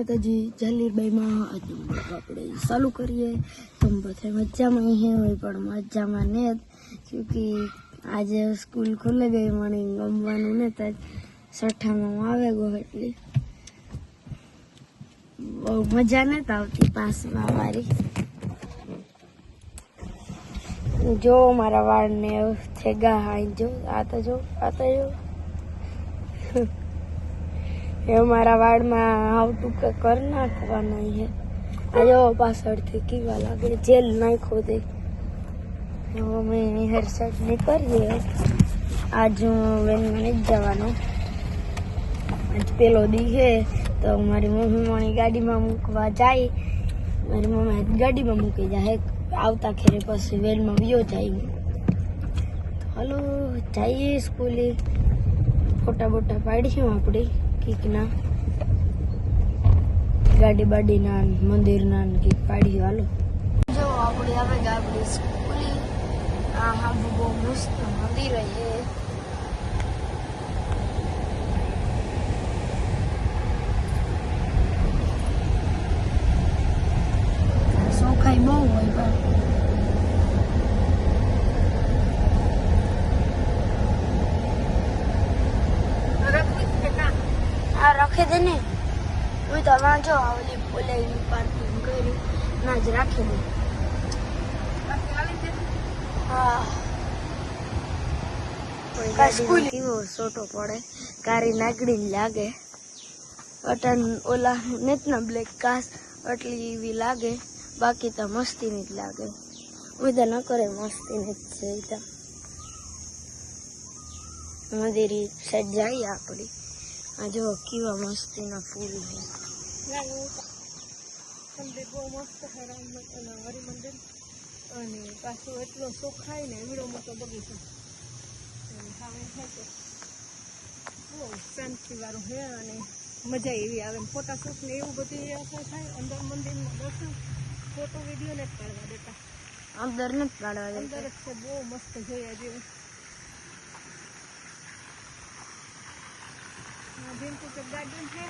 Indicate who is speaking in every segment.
Speaker 1: માતાજી જાલીરબાઈમાં આજે આપણે ચાલુ કરીએ. તમે બધા મજામાં અહીં હોય પણ મજામાં ને કે આજે સ્કૂલ ખુલે ગઈ મને ગમવાનું ને તો છઠ્ઠામાં હું આવે ગયો એટલે. બહુ મજા નથી આવતી પાસમાં મારી જો મારા વાળને થેગા હાઈ જો, આ તો જો, આ તો જો. એ મારા વાળમાં આવતું કે કર નાખવાના છે. આ જો પાછળથી કીવા લાગે, જેલ નાખો તે અમે એની હેર નહીં કરીએ આજ હું વેનમાં જ જવાનો. આજ પેલો દી છે, તો મારી મમ્મી મારી ગાડીમાં મૂકવા જાય. મારી મમ્મી ગાડીમાં મૂકી જાય. આવતા ખેરે પછી વેનમાં વિયો જાય. હલો, જઈએ સ્કૂલે. ફોટા બોટા પાડીશું આપણે. કીકના ગાડી બાડીના મંદિરના કીક પાડી હાલો. જો, આપણે આવે કે આપણી આ હા બહુ મસ્ત મંદિર છે ચોખાઈ બહુ હોય પણ આ રાખી દે ને વાંચો આ ઓલી બોલાવી પાર્કિંગ કર્યું ના જ રાખી દે. હા. સ્કૂલ કેવો સોટો પડે? કારી નાગડી લાગે. અટન ઓલા નેતના બ્લેક કાસ એટલી એવી લાગે. બાકી તો મસ્તી ની જ લાગે. ઉધા ન કરે મસ્તી ની જ છે ઈ તો. મંદિરી સાઈડ જઈએ આપણી આ જો કેવા મસ્તીના ફૂલ છે.
Speaker 2: મંદિર મંદિર અને પાછું એટલો સોખાય ને એવડો મોટો બગીચો સામે વાળું છે મજા એવી આવે ફોટા શૂટ ને એવું બધું અસર થાય અંદર મંદિરમાં દર્શન ફોટો વીડિયો ને જ પાડવા દેતા.
Speaker 1: અંદર નથી પાડવા
Speaker 2: અંદર જ છે, બહુ મસ્ત જોયા જેવું. ભીમપુર ગાર્ડન છે.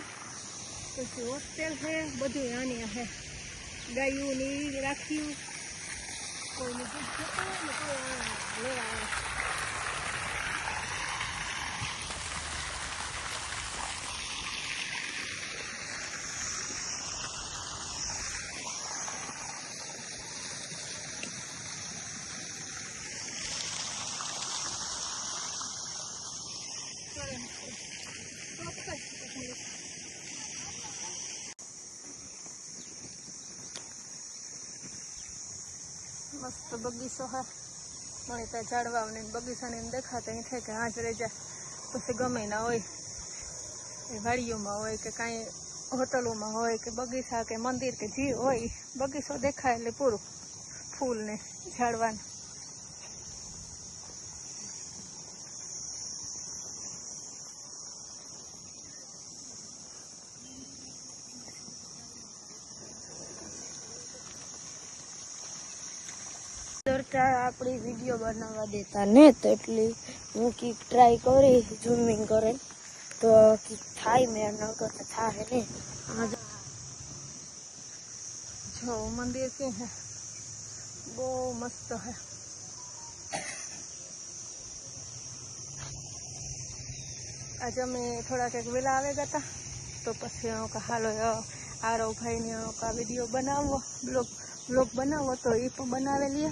Speaker 2: પછી હોસ્ટેલ છે બધું આની છે ગાયું ને રાખ્યું કોઈને લેવા આવે. મસ્ત બગીચો હા. મને ત્યાં ઝાડવાઓને બગીચાને એમ દેખાતા એ થાય કે હાજ રહી જાય, પછી ગમે ના હોય. એ વાડીઓમાં હોય કે કાંઈ હોટલોમાં હોય કે બગીચા કે મંદિર કે જે હોય, બગીચો દેખાય એટલે પૂરું ફૂલ ને ઝાડવાને.
Speaker 1: દોરતા આપણી વીડિયો બનાવવા દેતા ને તો એટલે હું કીક ટ્રાય કરી ઝૂમિંગ કરે. તો કીક થાય મેં ન કરતા થાય ને. આ જો
Speaker 2: જો મંદિર કે હે બહુ મસ્ત હે આજે અમે થોડાક એક વેલા આવી ગયા હતા, તો પછી હું કે હાલો આરવ ભાઈને કા વીડિયો બનાવવો બ્લોગ બ્લોગ બનાવો તો એ પણ બનાવેલી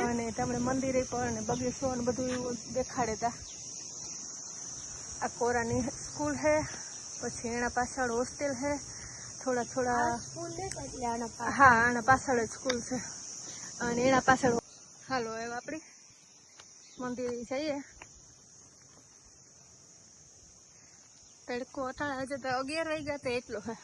Speaker 2: અને તમને મંદિરે પણ અને બગીચો ને બધું દેખાડે તા. આ કોરાની સ્કૂલ હે પછી એના પાછળ હોસ્ટેલ છે થોડા થોડા હા આના પાછળ જ સ્કૂલ છે. અને એના પાછળ હાલો હવે આપણી મંદિર જઈએ. તડકો અટાણે હજુ તો અગિયાર વાગ્યા તો એટલો હે.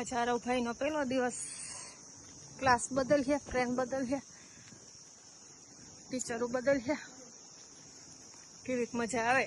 Speaker 2: આ ચારવ ભાઈનો પહેલો દિવસ ક્લાસ બદલ છે ફ્રેન્ડ બદલ છે ટીચરો બદલ છે કેવીક મજા આવે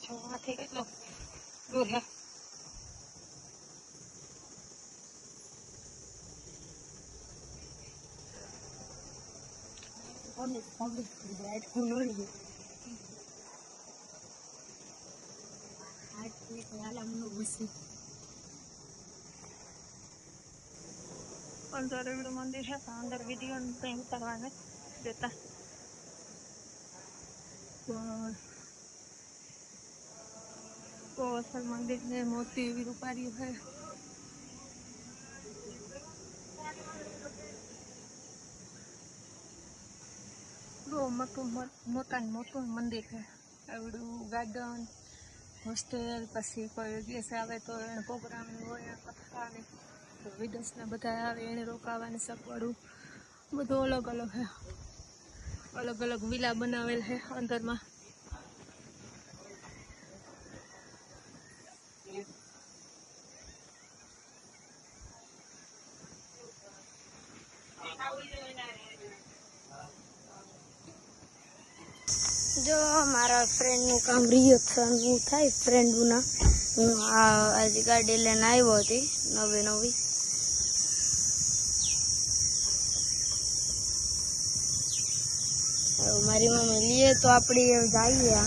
Speaker 2: 정확하겠죠? 노래. 오늘 오늘 그래 오늘이. હે અંદર મંદિર છે અંદર વીડિયો કંઈ ઉતારવા નથી દેતા પણ અસલ મંદિર ને મોતી એવી રૂપારી છે. બહુ મોટું મો- મોટા મંદિર છે. એવડું ગાર્ડન હોસ્ટેલ પછી કોઈ ગેસ આવે તો એને પ્રોગ્રામ હોય કથા ને તો વિદેશના બધા આવે, એને રોકાવાની સગવડું. બધું અલગ અલગ છે અલગ અલગ વિલા બનાવેલ છે અંદરમાં.
Speaker 1: જો મારા ફ્રેન્ડનું કામ રિએક્શનનું થાય ફ્રેન્ડના હું આજે ગાડી લઈને આવ્યો હતી નવી નવી. મારી મમ્મી લઈએ તો આપણે જઈએ.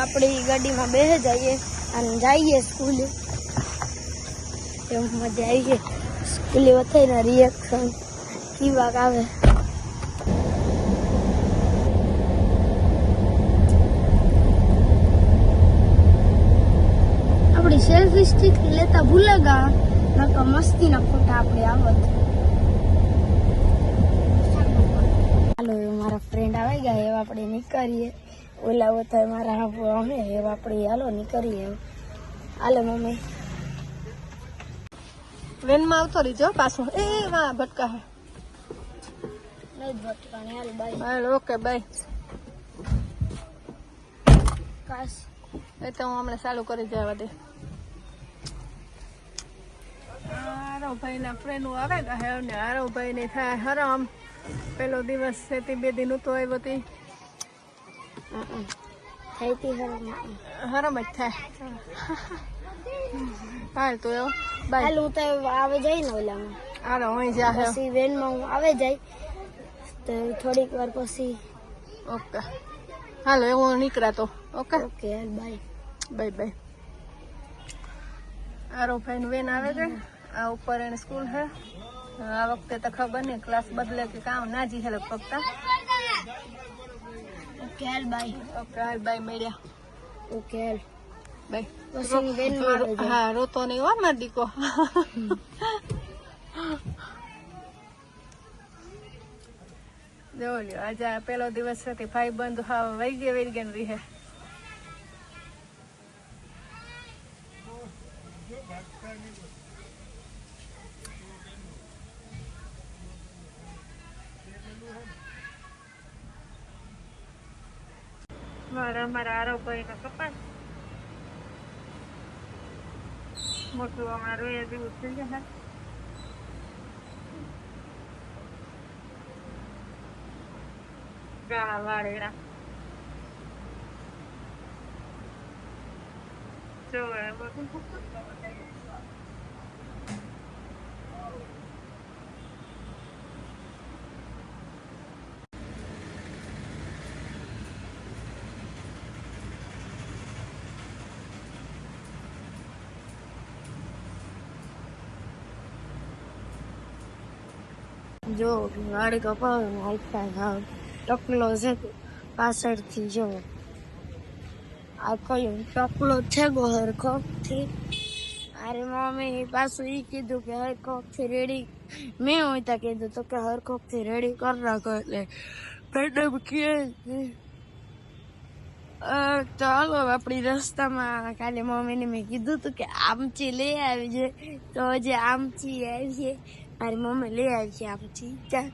Speaker 1: આપણે ગાડીમાં બેસી જઈએ અને જઈએ સ્કૂલે. એમ મજા આવી સ્કૂલે વથાઈને રિએક્શન કેવાક આવે? આપણી સેલ્ફી સ્ટિક લેતા ભૂલે ગા. નકર મસ્તીના ફોટા આપણે આવત. હાલો, મારા ફ્રેન્ડ આવી ગયા. એવા આપણે નીકળીએ. ઓલા બધા મારા હાફ અમે એવા આપણે હાલો નીકળીએ હાલે મમ્મી.
Speaker 2: વેનમાં આવતો રહીજો પાછું. એ વા ભટકા હે.
Speaker 1: નહીં ભટકાણી હાલ બાય.
Speaker 2: હાલ ઓકે બાય.
Speaker 1: કાશ.
Speaker 2: એ તો હું હમણાં ચાલુ કરી જવા દે. હારવભાઈ ના ફ્રેન્ડ આવે હે ને હારવભાઈ ને થાય હરામ. પેલો દિવસ છે તે બે દિન તો આવ્યો હતી
Speaker 1: થઈ તી હરમ
Speaker 2: હરમ જ થાય હાલ તો બાય
Speaker 1: હાલ હું તો આવે જાય ને ઓલામાં
Speaker 2: હાલો અહીં જા હે
Speaker 1: પછી વેનમાં હું આવે જાય તો થોડીક વાર પછી
Speaker 2: ઓકે હાલો એવું નીકળ્યા તો ઓકે
Speaker 1: ઓકે હાલ બાય
Speaker 2: બાય બાય આરો નું વેન આવે છે? આ ઉપર એને સ્કૂલ છે. આ વખતે તો ખબર નહીં ક્લાસ બદલે કે કામ ના જી હેલો લગભગ
Speaker 1: ઓકે બાય
Speaker 2: ઓકે હાલ બાય મળ્યા
Speaker 1: ઓકે હાલ
Speaker 2: બાય
Speaker 1: પછી હા
Speaker 2: રોતો નહીં હો માર દીકો જો લ્યો આજે પેલો દિવસ છે ભાઈ બંધ હા વૈગે ગયા રહી હે મારા અમારા આરો ભાઈ નો કપાસ મોટું અમારું રોયા જેવું થઈ જશે ગા વાળેડા જો जो गाड़ी
Speaker 1: का पाइफ टपलो से पासर थी जो। आपको टपलो थे घर को थी अरे मम्मी ही पास ही की दो के हर को फिर मैं हुई था के दो तो के हर को फिर कर रहा कर ले। फिर डब किए चलो अपनी रास्ता में काले मम्मी ने मैं कीधु तू तो के आम चले तो आमची आई મારી મમ્મી લઈ આવી છે પછી ચા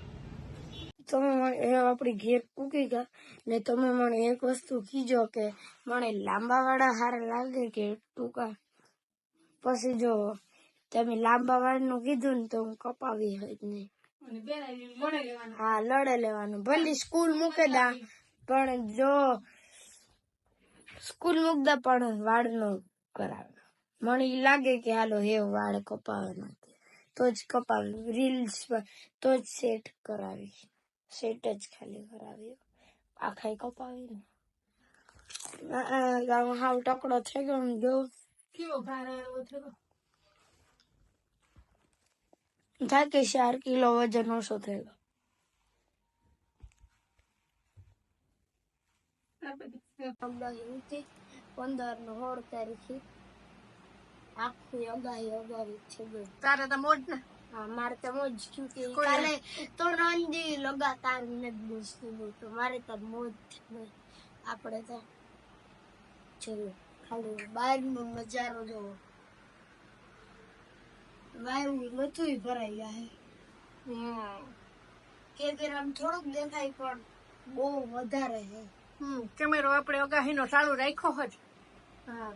Speaker 1: તમે મને એ આપણી ઘેર પૂકી ગયા ને તમે મને એક વસ્તુ કીજો કે મને લાંબા વાળા સારા લાગે કે ટૂંકા. પછી જો તમે લાંબા વાળનું કીધું ને તો હું કપાવી હોય નહીં હા લડે લેવાનું. ભલે સ્કૂલ મૂકે દા પણ જો સ્કૂલ મૂકતા પણ વાળ નો કરાવે. મને લાગે કે હાલો હે વાળ કપાવવાના. તો જ કપાવી રીલ્સ તો જ સેટ કરાવી સેટ જ ખાલી કરાવી આખાય કપાવી ને હાવ ટકડો થઈ ગયો જો
Speaker 2: કેવો ભારે એવો થયો
Speaker 1: થાય કે ચાર કિલો વજન ઓછો અગાહી પંદર નો સોળ તારીખે આખી અગાહી અગાહી છે
Speaker 2: તારે તો મોજ ને?
Speaker 1: મારે તો મોજ થયું કે કાલે તો રંદી લગાતાર ને બેસતું બહુ મારે તો મોજ આપણે તો ચલો ખાલી બહારનો નજારો જોવો. વાયુ નતું ભરાઈ જાય. છે કે કે આમ થોડુંક દેખાય પણ બહુ વધારે છે.
Speaker 2: હમ કેમેરો આપણે અગાહીનો ચાલુ રાખ્યો હોત.
Speaker 1: હા.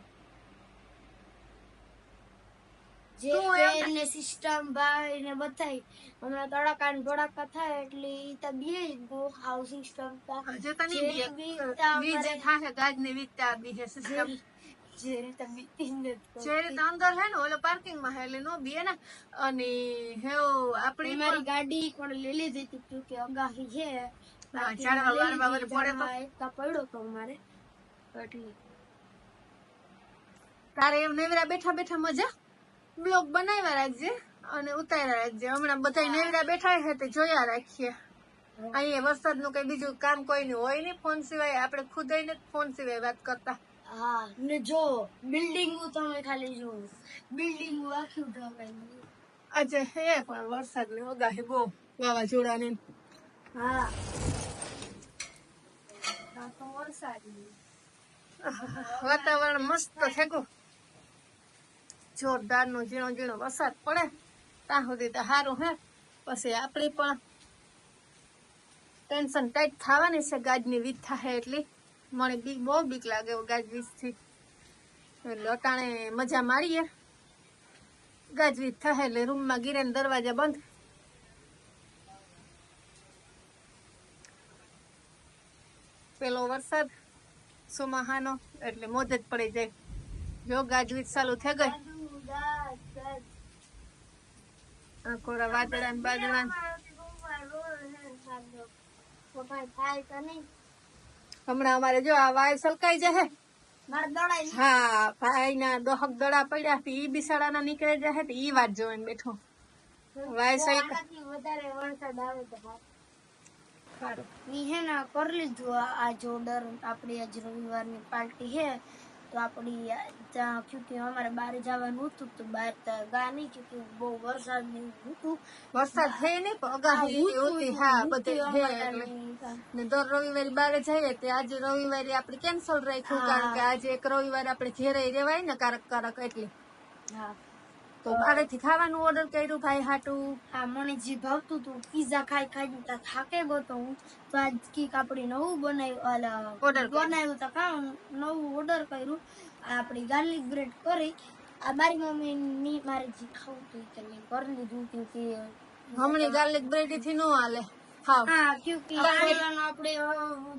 Speaker 1: જે પેન ને સિસ્ટમ ભાઈ ને બતાવી હમણાં તડાકા ને ભડાકા થાય એટલે ઈ તો બે ગો હાઉ સિસ્ટમ
Speaker 2: હજે તો નહીં બી
Speaker 1: બીતા
Speaker 2: બીજે
Speaker 1: અમારે-
Speaker 2: થાશે ગાજની વીજતા બીજે સિસ્ટમ
Speaker 1: જે રીતે બીતી નથી
Speaker 2: જે રીતે અંદર હે ને ઓલો પાર્કિંગમાં હે એટલે નો બીએ ને. અને હેવ આપણી
Speaker 1: મારી ગાડી પણ લઈ લીધી હતી કે અગાહી છે. બાકી
Speaker 2: વારવા પડે તો?
Speaker 1: પડ્યો તો મારે. એટલે.
Speaker 2: તારે એમ નેવરા બેઠા બેઠા મજા? બ્લોગ બનાવ્યા રાખજે અને ઉતાર્યા રાખજે. હમણાં બધા નેવડા બેઠા છે તે જોયા રાખીએ. અહીંયા વરસાદનું કઈ બીજું કામ કોઈ નું હોય નહીં ફોન સિવાય. આપણે ખુદ ને ફોન સિવાય વાત કરતા.
Speaker 1: હા ને જો બિલ્ડિંગો તમે ખાલી જો બિલ્ડિંગો આખી ઢગાઈ
Speaker 2: અચ્છા હે પણ વરસાદની અગાહી બહુ વાવાઝોડાની.
Speaker 1: હા. વરસાદ
Speaker 2: વાતાવરણ મસ્ત થેગું જોરદાર નો ઝીણો ઝીણો વરસાદ પડે. ત્યાં સુધી તો સારું હે. પછી આપણી પણ ટેન્શન ટાઈટ થવાની છે ગાજની વીજ થાય એટલી. મને બીક, બહુ બીક લાગે ગાજ વીજથી એટલે અટાણે મજા મારીએ. ગાજ વીજ થાય એટલે રૂમમાં ગીરે દરવાજા બંધ. પેલો વરસાદ સુમાહાનો એટલે મોજ જ પડી જાય. જો ગાજવીજ ચાલુ થઈ ગઈ આ કોરા વાદળા ને બાદળા હમણાં અમારે જો આ વાય સલકાઈ જશે હા ભાઈ ના દોહક દડા પડ્યા ઈ બિસાડા ના નીકળી જશે ઈ વાત જોઈને બેઠો. વાય
Speaker 1: સલકાઈ વધારે વરસાદ આવે તો સારું.
Speaker 2: સારું
Speaker 1: હે ને કરી લીધું આ- જોડર આપણી આજ રવિવારની પાર્ટી છે તો આપણી ત્યાં ક્યુંકि અમારે બહાર જવાનું હતું તો બહાર તો ગા નહીં ક્યુંકि બહુ વરસાદ ને હતું
Speaker 2: વરસાદ થઈ નહીં પણ અગાહી હતી હા બધે દર રવિવારે બારે જઈએ તે આજે રવિવારે આપણે કેન્સલ રાખ્યું કારણ કે આજે એક રવિવારે આપણે ઘેરે રેવાય ને કારક કારક એટલે.
Speaker 1: હા.
Speaker 2: તો બારેથી ખાવાનું ઓર્ડર કર્યું ભાઈ હાટું.
Speaker 1: હા મને જે ભાવતું હતું પીઝા ખાઈ ખાઈ ત્યાં થાકે ગયો તો હું. તો આજ કીક આપણે નવું બનાવ્યું
Speaker 2: Order
Speaker 1: બનાવ્યું તો કામ નવું ઓર્ડર કર્યું. આપણી ગાર્લિક બ્રેડ કરી. આ મારી મમ્મી ની મારે જે ખાવું હતું તો મેં કરી લીધું કેમકે
Speaker 2: હમણાં ગાર્લિક બ્રેડથી ન હાલે. હા
Speaker 1: હા ક્યુકી આપણે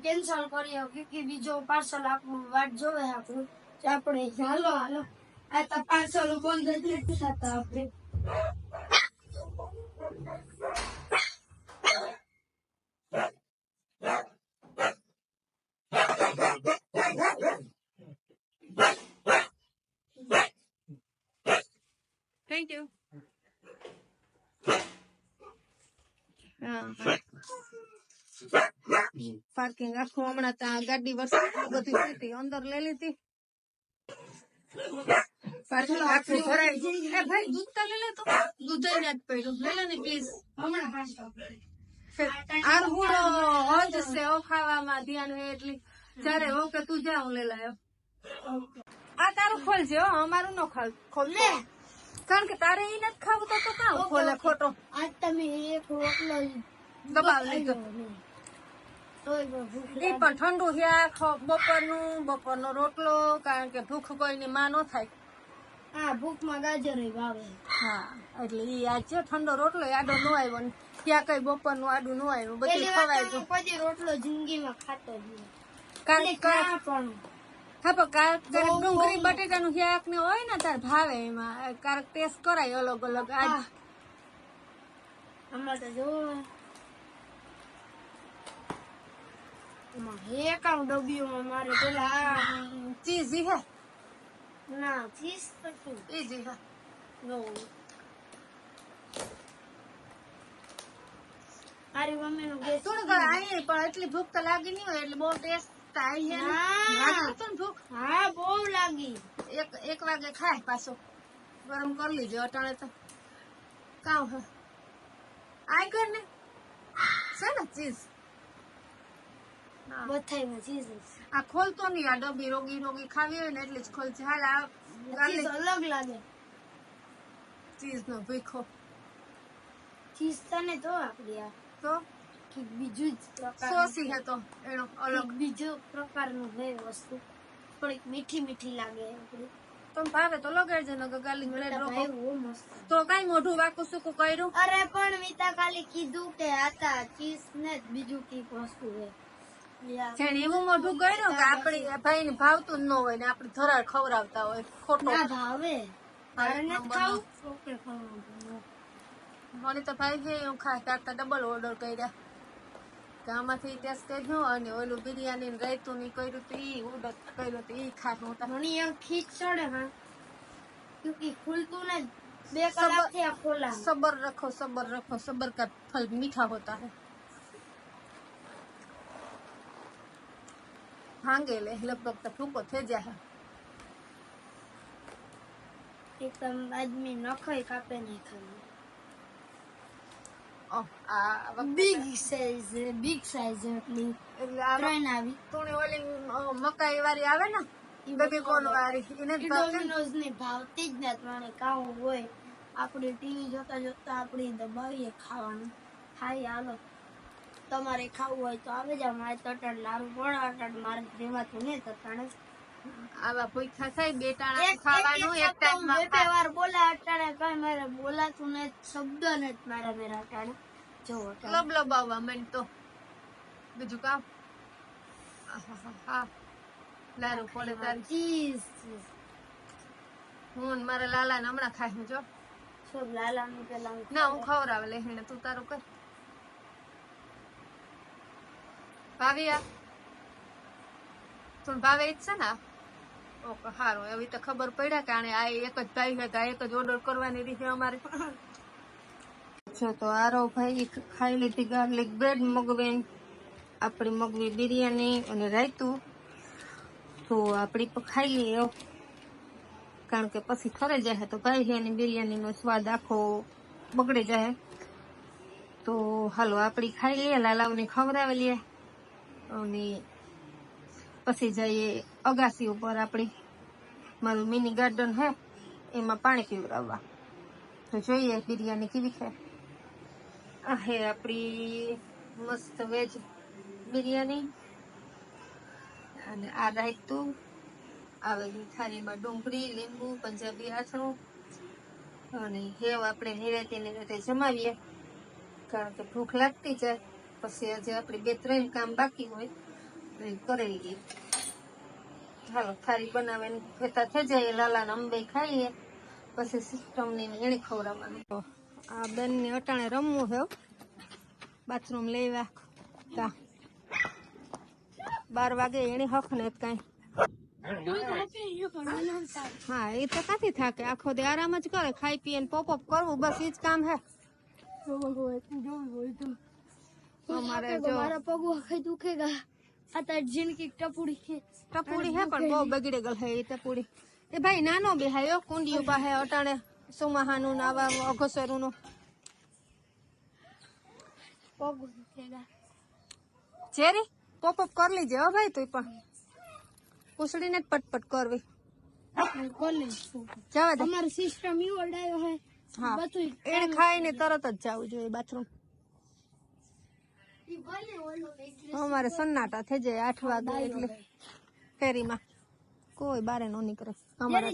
Speaker 1: કેન્સલ કરીએ બીજો પાર્સલ આપણું વાટ જોવે આપણું. તો આપણે હાલો હાલો. આ તો પાર્સલ બંધ જ નથી થતા આપણે
Speaker 2: થેન્ક યુ પાર્કિંગ આખું હમણાં ત્યાં ગાડી વરસાદ બધી હતી અંદર લઈ લીધી આખું ભરાઈ ગયું. ભાઈ. દૂધ તો લઈ લે તો દૂધ જ નથી પડ્યું. લઈ લે ને પ્લીઝ. આ હુડો હજ છે ઓ ધ્યાન હે એટલી. જ્યારે ઓકે તું જા હું લઈ લાયો આ તારું ખોલજે હો અમારું ન ખાવ ખોલ કારણ કે તારે એ નથી ખાવું તો તો કાં ખોલે ખોટો?
Speaker 1: આજ તમે એક રોટલો
Speaker 2: દબાવ લીધો. એ પણ ઠંડુ શાક બપોરનું બપોરનો રોટલો કારણ કે ભૂખ કોઈની માં ન થાય.
Speaker 1: હા ભૂખમાં ગાજર
Speaker 2: હા એટલે ઈ છે ઠંડો રોટલો આડો ન આવ્યો ને. ત્યાં કઈ બપોરનું આડું ન આવ્યું બધું ખવાય
Speaker 1: તો હું કોઈ રોટલો જિંદગીમાં ખાતો નહીં
Speaker 2: કારણ કે હા પણ કારક ક્યારેક ડુંગળી બટેટાનું ને હોય ને તાર ભાવે એમાં. કારક ટેસ્ટ કરાય અલગ અલગ આજ
Speaker 1: આમાં તો જો એમાં એકાઉ ડબ્બીઓમાં મારે પેલા
Speaker 2: ચીઝ હે.
Speaker 1: ના ચીઝ તો શું?
Speaker 2: ઈ જી હે.
Speaker 1: નો. મારી મમ્મી નું ગેસ
Speaker 2: થોડું ઘણું આઈ પણ એટલી ભૂખ તો લાગી નહીં હોય એટલે બહુ ટેસ્ટ આવી છે. લાગી તો ભૂખ.
Speaker 1: હા બહુ લાગી.
Speaker 2: એક એક વાગે ખાય પાછો. ગરમ કરી લીધો અટાણે તો. કામ હે. આઈ કર ને છે ને ચીઝ?
Speaker 1: બધાયમાં ચીઝ
Speaker 2: આ ખોલતો નહીં આ ડબ્બી રોગી રોગી ખાવી હોય ને એટલે જ ખોલશે. હાલ આ
Speaker 1: ચીઝ અલગ લાગે.
Speaker 2: ચીઝ નો ભીખો
Speaker 1: ચીઝ તને તો આપડી આ.
Speaker 2: તો?
Speaker 1: બીજું જ પ્રકાર
Speaker 2: સોસી હે એનો અલગ.
Speaker 1: બીજો પ્રકારનું હે વસ્તુ. થોડીક મીઠી મીઠી લાગે આપડી
Speaker 2: ભાવે તો લગાડજો ને રોકો. તો કઈ મોઢું વાકું સુકું કર્યું?
Speaker 1: અરે પણ મીતા ખાલી કીધું કે આતા ચીઝ ને બીજું કંઈક વસ્તુ હે.
Speaker 2: જેને એવું મોઢું કર્યું કે આપડે ભાઈ ને ભાવતું ન હોય ને આપડે ધરાર ખવડાવતા હોય ખોટો.
Speaker 1: ભાવે.
Speaker 2: મને તો ભાઈ છે હું ખાસ કાઢતા ડબલ ઓર્ડર કર્યા. આમાંથી ટેસ્ટ કર્યો અને ઓલું બિરયાની ને રાયતું ની કર્યું તો ઈ ઓર્ડર કર્યું તો ઈ ખાસ નહોતા
Speaker 1: ઘણી એમ ખીચ ચડે હા. ક્યુકી ખુલતું ને બે કલાકથી ખોલા
Speaker 2: સબર રખો સબર રખો સબર કા ફલ મીઠા હોતા હે. ભાંગે એટલે લગભગ તો ફૂકો થઈ જાય
Speaker 1: એકદમ આદમી નખાઈ કાપે નહીં ખાલી બિગ સાઈઝ બિગ સાઈઝ એટલી ત્રણ આવી
Speaker 2: તું ઓલી મકાઈ વાળી આવે ને બેબી કોર્ન વાળી એને જ ભાવશે ને?
Speaker 1: ડોમિનોઝની ભાવતી જ ને ત્રણે કાવું હોય આપણે ટીવી જોતા જોતા આપણી દબાવીએ ખાવાનું ખાઈ હાલો તમારે ખાવું હોય તો આવે જાવ મારે તટણ લારું પણ અટણ મારે દેવાતું નહીં તટણ
Speaker 2: આવા ભૂખ્યા થાય બે ટાણા ખાવાનું
Speaker 1: એક-
Speaker 2: ટાઈમ
Speaker 1: બે બે વાર બોલા અટાણે કઈ મારે બોલાતું ને શબ્દ ને જ મારા મેરા અટાણે. જો.
Speaker 2: લબ લબાવવા માંડ તો. બીજું કામ. લારું પડે તારી. હું મારા લાલા ને હમણાં ખાઈ જો.
Speaker 1: શું લાલાનું પેલા
Speaker 2: ના હું ખવડાવે લેહીને તું તારું કર. ભાવિયા તું ભાવે જ છે ને? ઓકે સારું એવી તો ખબર પડ્યા કે આને આ એક જ ભાઈ છે તો આ એક જ ઓર્ડર કરવાની રીતે અમારે. અચ્છા તો આરો ભાઈ ખાઈ લીધી ગાર્લિક બ્રેડ મગવી આપણી મગવી બિરયાની અને રાયતું. તો આપણી પણ ખાઈ લઈએ કારણ કે પછી ખરે જાય તો ભાઈ એની બિરયાનીનો સ્વાદ આખો બગડી જાય. તો હાલો, આપણી ખાઈ લઈએ, લાલાઓને ખવડાવી લઈએ. અને પછી જઈએ અગાસી ઉપર આપણી મારું મિની ગાર્ડન હે, એમાં પાણી પીવડાવવા. તો જોઈએ બિરયાની કેવી છે. આ હે આપણી મસ્ત વેજ બિરયાની. અને આ રાયતું આવેલી થાળીમાં ડુંગળી, લીંબુ, પંજાબી આથણું અને હેવ આપણે નિરાતે નિરાતે જમાવીએ. કારણ કે ભૂખ લાગતી જાય. પછી આજે આપણે બે ત્રણ કામ બાકી હોય કરી લઈએ. હાલો, થાળી બનાવીને ફેતા થઈ જાય, લાલાને અંબે ખાઈએ, પછી સિસ્ટમની એને ખવડાવવાનું. આ બેનને અટાણે રમવું છે બાથરૂમ લેવા બાર વાગે એની હક ને કાંઈ. હા, એ તો કાથી થાકે? આખો દે આરામ જ કરે, ખાઈ પીએ પોપ અપ કરવું, બસ એ જ કામ હે
Speaker 1: વખત દુખેગા. આ તાર જિંદગી ટપુડી છે.
Speaker 2: ટપુડી હે પણ બહુ બગડી ગયેલ હે એ ટપુડી. એ ભાઈ નાનો બેહાયો ઊભા હે અટાણે સુમાહાનું નાવા અઘસરું નું ચેરી પોપ અપ કરી લીજે હો ભાઈ તું પણ. પૂછડીને જ પટપટ કરવી. જવા દે.
Speaker 1: અમારો સિસ્ટમ ઈ ઓરડાયો હે.
Speaker 2: હા
Speaker 1: બધું
Speaker 2: એને ખાઈને તરત જ જવું જોઈએ બાથરૂમ અમારે સન્નાટા થઈ જાય આઠ વાગે એટલે ફેરીમાં. કોઈ બારે નો નીકળે. અમારા